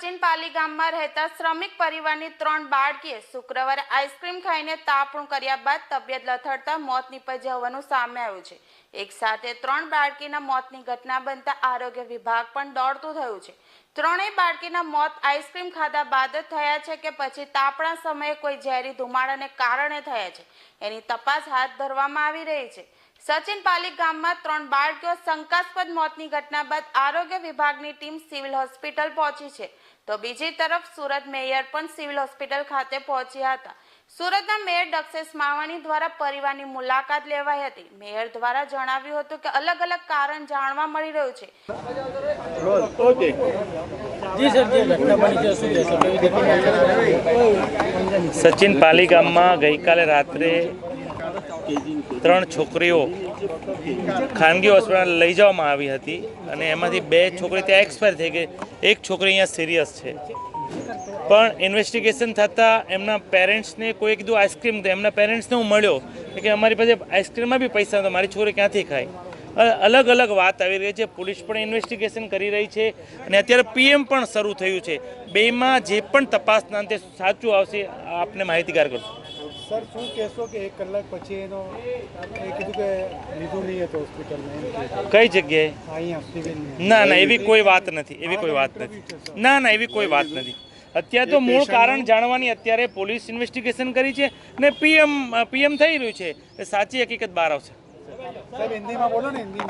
રહેતા શ્રમિક પરિવારની ત્રણ બાળકીએ શુક્રવારે આઈસ્ક્રીમ ખાઈને તાપણું કર્યા બાદ તબિયત લથડતા મોત નીપજ્યા હોવાનું સામે આવ્યું છે. એક સાથે ત્રણ બાળકીના મોતની ઘટના બનતા આરોગ્ય વિભાગ પણ દોડતું થયું છે. ત્રણેય બાળકીના મોત આઈસ્ક્રીમ ખાધા બાદ જ થયા છે કે પછી તાપણા સમયે કોઈ ઝેરી ધુમાડાને કારણે થયા છે. એની તપાસ હાથ ધરવામાં આવી રહી છે. સચિન પાલી ગામમાં ત્રણ બાળકીઓ શંકાસ્પદ મોતની ઘટના બાદ આરોગ્ય વિભાગની ટીમ સિવિલ હોસ્પિટલ પહોંચી છે. તો બીજી તરફ સુરત મેયર પણ સિવિલ હોસ્પિટલ ખાતે પહોંચ્યા હતા. સુરતના મેયર દક્ષેશ માવાણી દ્વારા પરિવારની મુલાકાત લેવાઈ હતી. મેયર દ્વારા જણાવ્યું હતું કે અલગ અલગ કારણ જાણવા મળી રહ્યું છે. સચિન પાલી ગામમાં ગઈકાલે રાત્રે ત્રણ છોકરીઓ ખાનગી હોસ્પિટલ લઈ જવામાં આવી હતી અને એમાંથી બે છોકરી ત્યાં એક્સપાયર થઈ ગઈ. એક છોકરી અહીંયા સિરિયસ છે. પણ ઇન્વેસ્ટિગેશન થતાં એમના પેરેન્ટ્સને કોઈ કીધું આઈસ્ક્રીમ દે એમના પેરેન્ટ્સને હું મળ્યો કે અમારી પાસે આઈસ્ક્રીમમાં બી પૈસા તો મારી છોકરી ક્યાંથી ખાય? અલગ અલગ વાત આવી રહી છે. પોલીસ પણ ઇન્વેસ્ટિગેશન કરી રહી છે અને અત્યારે પીએમ પણ શરૂ થયું છે. બેમાં જે પણ તપાસના અંતે સાચું આવશે, આપને માહિતીગાર કરશું. સર શું કહેશો કે એક કલાક પછી એનો એ કીધું કે લીધું નહીં હતો હોસ્પિટલમાં કઈ જગ્યાએ? અહીંયા સિવિલની ના ના એવી કોઈ વાત નથી એવી કોઈ વાત નથી. ના ના એવી કોઈ વાત નથી. અત્યારે તો મૂળ કારણ જાણવાની અત્યારે પોલીસ ઇન્વેસ્ટિગેશન કરી છે ને પીએમ પીએમ થઈ રહ્યું છે. સાચી હકીકત બહાર આવશે. સાહેબ હિન્દીમાં બોલો ને હિન્દીમાં.